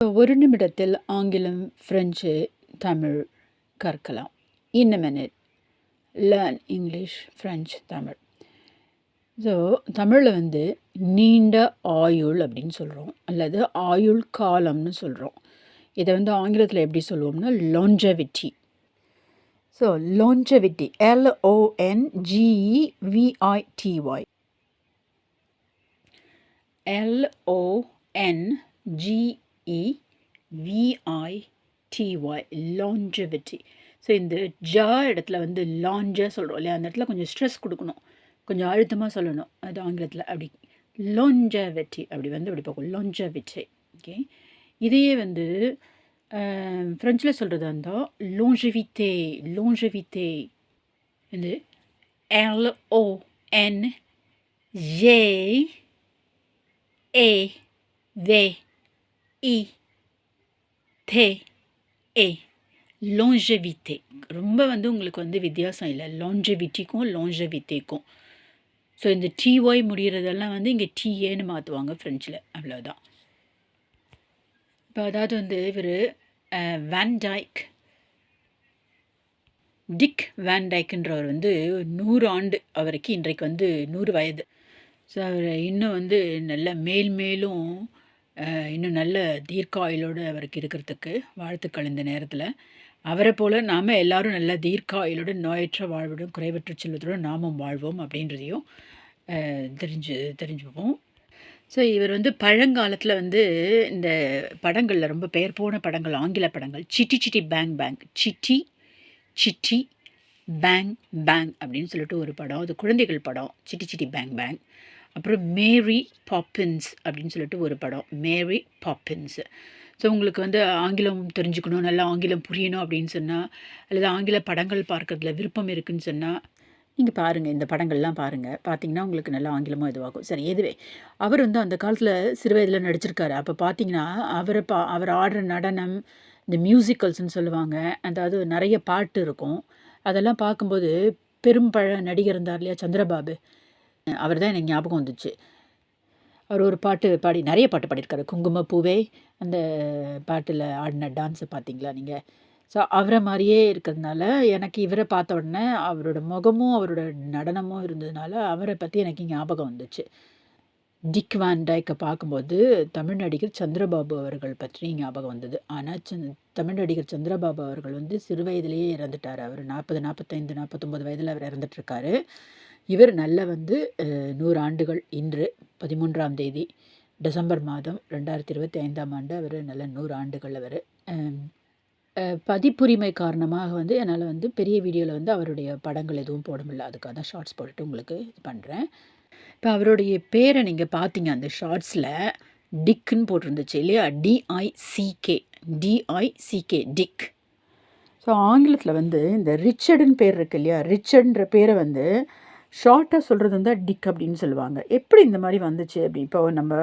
ஒரு நிமிடத்தில் ஆங்கிலம் ஃப்ரெஞ்சு தமிழ் கற்கலாம். In a learn English French Tamil so தமிழில் வந்து நீண்ட ஆயுள் அப்படின்னு சொல்கிறோம் அல்லது ஆயுள் காலம்னு சொல்கிறோம் இதை வந்து ஆங்கிலத்தில் எப்படி சொல்லுவோம்னா லோஞ்சவிட்டி ஸோ லோஞ்சவிட்டி எல்ஓஎன்ஜிஇவிஐடிஒய் E, எல்ஓஎன்ஜிஇவிஐடிஒய் longevity. ஸோ இந்த ஜா இடத்துல வந்து லாஞ்சாக சொல்கிறோம் இல்லையா? அந்த இடத்துல கொஞ்சம் ஸ்ட்ரெஸ் கொடுக்கணும். கொஞ்சம் அழுத்தமாக சொல்லணும். அது ஆங்கிலத்தில் அப்படி longevity. அப்படி வந்து அப்படி பார்க்கும். Longevity. ஓகே இதையே வந்து ஃப்ரெஞ்சில் சொல்கிறதா இருந்தால் லோஞ்சவித்தே லோஞ்சவித்தே வந்து எல்ஓஎன் ஜே ஏ வே இ தே ஏ லோஞ்சவித்தே ரொம்ப வந்து உங்களுக்கு வந்து வித்தியாசம் இல்லை. லோஞ்சவிட்டிக்கும் லோஞ்சவித்தேக்கும் ஸோ இந்த டிஒய் முடிகிறதெல்லாம் வந்து இங்கே டிஏன்னு மாற்றுவாங்க ஃப்ரெஞ்சில் அவ்வளோதான் இப்போ அதாவது வந்து இவர் வேன் டைக் டிக் வேன் டைக்குன்றவர் வந்து நூறு ஆண்டு அவருக்கு இன்றைக்கு வந்து நூறு வயது. ஸோ அவர் இன்னும் வந்து நல்ல மேல் மேலும் இன்னும் நல்ல தீர்க்காயுளோடு அவருக்கு இருக்கிறதுக்கு வாழ்த்துக்கள் இந்த நேரத்தில். அவரை போல் நாம் எல்லாரும் நல்ல தீர்க்காயுளோடு நோயற்ற வாழ்வுடன் குறைவற்ற செல்வத்துடன் நாமும் வாழ்வோம் அப்படின்றதையும் தெரிஞ்சு தெரிஞ்சுப்போம். ஸோ இவர் வந்து பழங்காலத்தில் வந்து இந்த படங்களில் ரொம்ப பெயர் போன படங்கள் ஆங்கில படங்கள் Chitty Chitty Bang Bang Chitty Chitty Bang Bang அப்படின்னு சொல்லிட்டு ஒரு படம் அது குழந்தைகள் படம் சிட்டி சிட்டி பேங் பேங். அப்புறம் மேரி பாப்பின்ஸ் அப்படின்னு சொல்லிட்டு ஒரு படம். மேரி பாப்பின்ஸ் ஸோ உங்களுக்கு வந்து ஆங்கிலம் தெரிஞ்சுக்கணும் நல்லா ஆங்கிலம் புரியணும் அப்படின்னு சொன்னால் அல்லது ஆங்கில படங்கள் பார்க்குறதுல விருப்பம் இருக்குதுன்னு சொன்னால் நீங்கள் பாருங்கள் இந்த படங்கள்லாம் பாருங்கள் பார்த்தீங்கன்னா உங்களுக்கு நல்லா ஆங்கிலமாக இதுவாகும். சரி எதுவே அவர் வந்து அந்த காலத்தில் சிறு வயதில் நடிச்சிருக்காரு. அப்போ பார்த்தீங்கன்னா அவரை பா அவர் ஆடுற நடனம் இந்த மியூசிக்கல்ஸ்னு சொல்லுவாங்க அதாவது நிறைய பாட்டு இருக்கும். அதெல்லாம் பார்க்கும்போது பெரும் பழ நடிகர் இருந்தார் இல்லையா சந்திரபாபு? அவர் தான் எனக்கு ஞாபகம் வந்துச்சு. அவர் ஒரு பாட்டு பாடி நிறைய பாட்டு பாடியிருக்காரு. குங்குமப்பூவே அந்த பாட்டில் ஆடின டான்ஸை பார்த்தீங்களா நீங்கள் ஸோ அவரை மாதிரியே இருக்கிறதுனால எனக்கு இவரை பார்த்த உடனே அவரோட முகமும் அவரோட நடனமும் இருந்ததுனால அவரை பற்றி எனக்கு ஞாபகம் வந்துச்சு. டிக் வான் டைக்கை பார்க்கும்போது தமிழ் நடிகர் சந்திரபாபு அவர்கள் பற்றி ஞாபகம் வந்தது. ஆனால் சந்த் தமிழ் நடிகர் சந்திரபாபு அவர்கள் வந்து சிறு வயதிலேயே இறந்துட்டார். அவர் நாற்பது நாற்பத்தைந்து நாற்பத்தொம்பது வயதில் அவர் இறந்துட்டுருக்காரு இவர் நல்ல வந்து நூறு ஆண்டுகள் இன்று பதிமூன்றாம் தேதி டிசம்பர் மாதம் ரெண்டாயிரத்தி இருபத்தி ஐந்தாம் ஆண்டு அவர் நல்ல நூறு ஆண்டுகள் அவர். பதிப்புரிமை காரணமாக வந்து என்னால் வந்து பெரிய வீடியோவில் வந்து அவருடைய படங்கள் எதுவும் போட முடியல. அதுக்காக தான் ஷார்ட்ஸ் போட்டுட்டு உங்களுக்கு இது பண்ணுறேன் இப்போ அவருடைய பேரை நீங்கள் பார்த்தீங்க அந்த ஷார்ட்ஸில் டிக்குன்னு போட்டிருந்துச்சு இல்லையா? டிஐசிகே டிஐசிகே டிக். ஸோ ஆங்கிலத்தில் வந்து இந்த ரிச்சர்டுன்னு பேர் இருக்கு இல்லையா? ரிச்சர்டுன்ற பேரை வந்து ஷார்ட்டாக சொல்கிறது வந்து டிக் அப்படின்னு சொல்லுவாங்க. எப்படி இந்த மாதிரி வந்துச்சு அப்படி? இப்போ நம்ம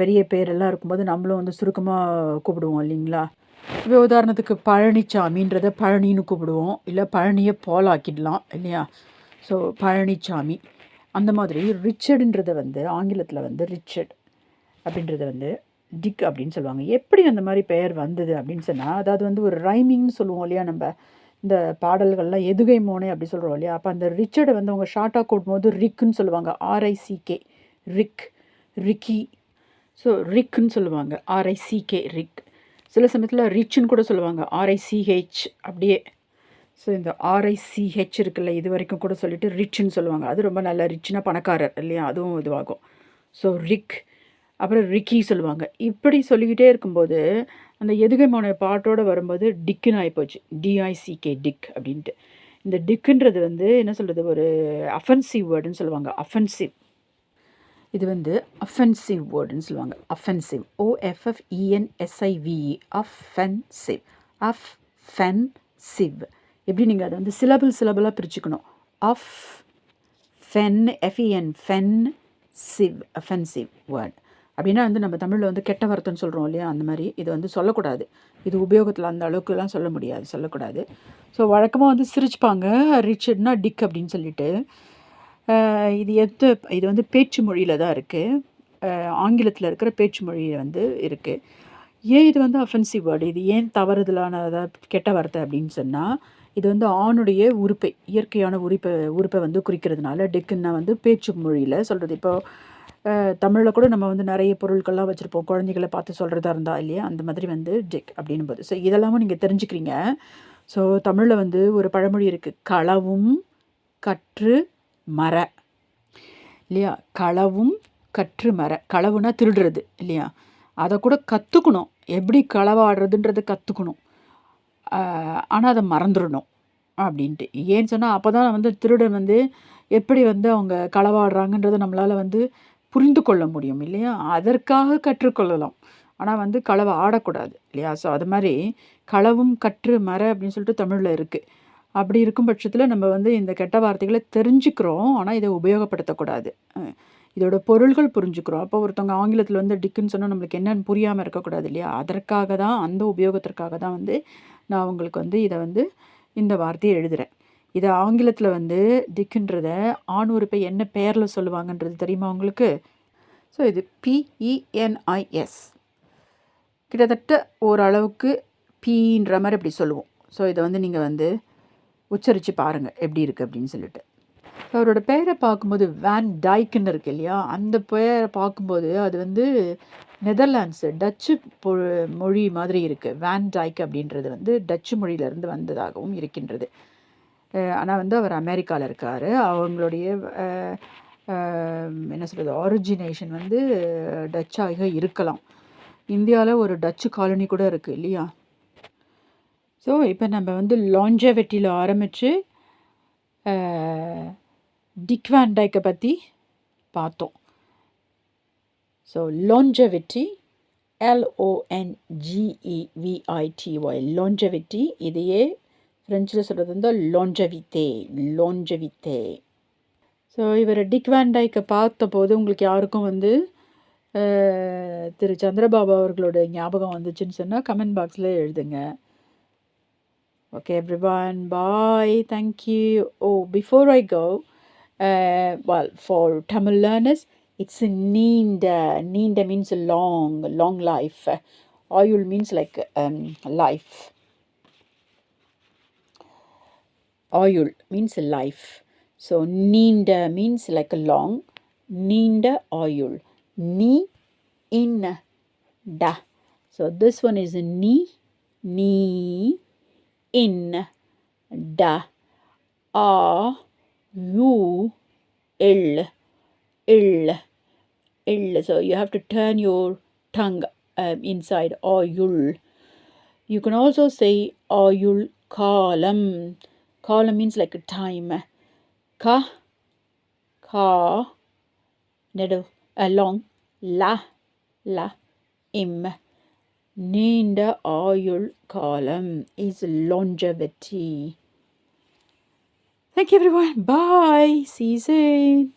பெரிய பேரெல்லாம் இருக்கும்போது நம்மளும் வந்து சுருக்கமாக கூப்பிடுவோம் இல்லைங்களா? இப்போ உதாரணத்துக்கு பழனிச்சாமின்றதை பழனின்னு கூப்பிடுவோம். இல்லை பழனியை போலாக்கிடலாம் இல்லையா? ஸோ பழனிச்சாமி. அந்த மாதிரி ரிச்சர்டுன்றதை வந்து ஆங்கிலத்தில் வந்து ரிச்சர்ட் அப்படின்றத வந்து டிக் அப்படின்னு சொல்லுவாங்க. எப்படி அந்த மாதிரி பெயர் வந்தது அப்படின்னு சொன்னால் அதாவது வந்து ஒரு ரைமிங்னு சொல்லுவோம் இல்லையா நம்ம? இந்த பாடல்கள்லாம் எதுகை மோனே அப்படி சொல்கிறோம் இல்லையா? அப்போ அந்த ரிச்சர்டை வந்து அவங்க ஷார்ட்டாக கூடும்போது ரிக்குன்னு சொல்லுவாங்க. R I C K Rick. Ricky. So ரிக்குன்னு சொல்லுவாங்க. R I C K Rick. சில சமயத்தில் ரிச்சுன்னு கூட சொல்லுவாங்க. ஆர்ஐசிஹெச் அப்படியே. ஸோ இந்த ஆர்ஐசிஹெச் இருக்குல்ல இது வரைக்கும் கூட சொல்லிவிட்டு ரிச்சுன்னு சொல்லுவாங்க. அது ரொம்ப நல்ல ரிச்சுனா பணக்காரர் இல்லையா? அதுவும் இதுவாகும். So Rick. அப்புறம் ரிக்கி சொல்லுவாங்க. இப்படி சொல்லிக்கிட்டே இருக்கும்போது அந்த எதுகை மோன பாட்டோடு வரும்போது டிக்குன்னு ஆகிப்போச்சு டிஐசிகே டிக் அப்படின்ட்டு. இந்த டிக்குன்றது வந்து என்ன சொல்கிறது ஒரு அஃபென்சிவ் வேர்டுன்னு சொல்லுவாங்க. அஃபென்சிவ் இது வந்து அஃபென்சிவ் வேர்டுன்னு சொல்லுவாங்க. அஃபென்சிவ் ஓஎஃப்எஃப்இஎன்எஸ்ஐவிஇ அஃபென்சிவ் அஃபென்சிவ் எப்படி நீங்கள் அதை வந்து சிலபிள் சிலபிளாக பிரிச்சுக்கணும்? Off fen F E N fen sive offensive word அப்படின்னா வந்து நம்ம தமிழில் வந்து கெட்ட வார்த்தைன்னு சொல்கிறோம் இல்லையா? அந்த மாதிரி இது வந்து சொல்லக்கூடாது. இது உபயோகத்தில் அந்த அளவுக்குலாம் சொல்ல முடியாது சொல்லக்கூடாது. ஸோ வழக்கமாக வந்து சிரிச்சுப்பாங்க ரிச்சர்ட்னா டிக் அப்படின்னு சொல்லிட்டு. இது எது இது வந்து பேச்சு மொழியில் தான் இருக்குது ஆங்கிலத்தில் இருக்கிற பேச்சு மொழியில் வந்து இருக்குது ஏன் இது வந்து அஃபென்சிவ் வேர்டு இது ஏன் தவறுதலானதாக கெட்ட வார்த்தை அப்படின்னு சொன்னால் இது வந்து ஆணுடைய உறுப்பை இயற்கையான உறுப்பை உறுப்பை வந்து குறிக்கிறதுனால டெக்குன்னா வந்து பேச்சு மொழியில் சொல்கிறது இப்போ தமிழில் கூட நம்ம வந்து நிறைய பொருட்கள்லாம் வச்சுருப்போம். குழந்தைகளை பார்த்து சொல்கிறதா இருந்தால் இல்லையா? அந்த மாதிரி வந்து டெக் அப்படின்னும் போது ஸோ இதெல்லாமும் நீங்கள் தெரிஞ்சுக்கிறீங்க. ஸோ தமிழில் வந்து ஒரு பழமொழி இருக்குது களவும் கற்று மர இல்லையா? களவும் கற்று மர களவுனா திருடுறது இல்லையா? அதை கூட கற்றுக்கணும் எப்படி களவாடுறதுன்றதை கற்றுக்கணும் ஆனால் அதை மறந்துடணும் அப்படின்ட்டு. ஏன்னு சொன்னால் அப்போ தான் வந்து திருடன் வந்து எப்படி வந்து அவங்க களவாடுறாங்கன்றதை நம்மளால் வந்து புரிந்து கொள்ள முடியும் இல்லையா? அதற்காக கற்றுக்கொள்ளலாம். ஆனால் வந்து களவை ஆடக்கூடாது இல்லையா? ஸோ அது மாதிரி களவும் கற்று மர அப்படின்னு சொல்லிட்டு தமிழில் இருக்குது அப்படி இருக்கும் பட்சத்தில் நம்ம வந்து இந்த கெட்ட வார்த்தைகளை தெரிஞ்சுக்கிறோம் ஆனால் இதை உபயோகப்படுத்தக்கூடாது. இதோட பொருள்கள் புரிஞ்சுக்கிறோம். அப்போ ஒருத்தவங்க ஆங்கிலத்தில் வந்து டிக்குன்னு சொன்னால் நம்மளுக்கு என்னென்னு புரியாமல் இருக்கக்கூடாது இல்லையா? அதற்காக தான் அந்த உபயோகத்திற்காக தான் வந்து நான் உங்களுக்கு வந்து இதை வந்து இந்த வார்த்தையை எழுதுகிறேன் இதை ஆங்கிலத்தில் வந்து டிக்குன்றத ஆண் உறுப்பை என்ன பெயரில் சொல்லுவாங்கன்றது தெரியுமா உங்களுக்கு? ஸோ இது பிஇஎன்ஐஎஸ் கிட்டத்தட்ட ஓரளவுக்கு பீன்ற மாதிரி அப்படி சொல்லுவோம். ஸோ இதை வந்து நீங்கள் வந்து உச்சரித்து பாருங்கள் எப்படி இருக்குது அப்படின்னு சொல்லிட்டு. அவரோட பெயரை பார்க்கும்போது வேன் டைக்குன்னு இருக்கு இல்லையா? அந்த பெயரை பார்க்கும்போது அது வந்து நெதர்லாண்ட்ஸு டச்சு மொழி மாதிரி இருக்குது வேன் டைக் அப்படின்றது வந்து டச்சு மொழியிலேருந்து வந்ததாகவும் இருக்கின்றது. ஆனால் வந்து அவர் அமெரிக்காவில் இருக்கார். அவங்களுடைய என்ன சொல்கிறது ஆரிஜினேஷன் வந்து டச்சாக இருக்கலாம். இந்தியாவில் ஒரு டச்சு காலனி கூட இருக்குது இல்லையா? ஸோ இப்போ நம்ம வந்து லாஞ்சவெட்டியில் ஆரம்பித்து டிக் டைக்கை பற்றி பார்த்தோம். ஸோ லோஞ்சவிட்டி எல்ஓஎன்ஜிஇவிஐடிஒய் லோஞ்சவிட்டி இதையே ஃப்ரெஞ்சில் சொல்கிறது வந்து லோஞ்சவித்தே லோஞ்சவித்தே ஸோ இவர் டிக் வேன் பார்த்தபோது உங்களுக்கு யாருக்கும் வந்து திரு சந்திரபாபு அவர்களோட ஞாபகம் வந்துச்சுன்னு சொன்னால் கமெண்ட் பாக்ஸில் எழுதுங்க. Okay everyone bye thank you oh before I go well for Tamil Tamil it's நீண்ட நீண்ட மீன்ஸ் லாங் லாங் லைஃப் ஆயுள் மீன்ஸ் லைக் லைஃப் ஆயுள் மீன்ஸ் லைஃப் ஸோ நீண்ட மீன்ஸ் லைக் லாங் நீண்ட ஆயுள் நீ in ட ஸோ திஸ் ஒன் இஸ் நீ நீ in the are you ill ill ill. So you have to turn your tongue um, inside ayul. You can also say ayul kalam. column means like a time ka ka nadu along la la im நீண்ட ஆயுள் காலம் is longevity Thank you, everyone. Bye. See you soon.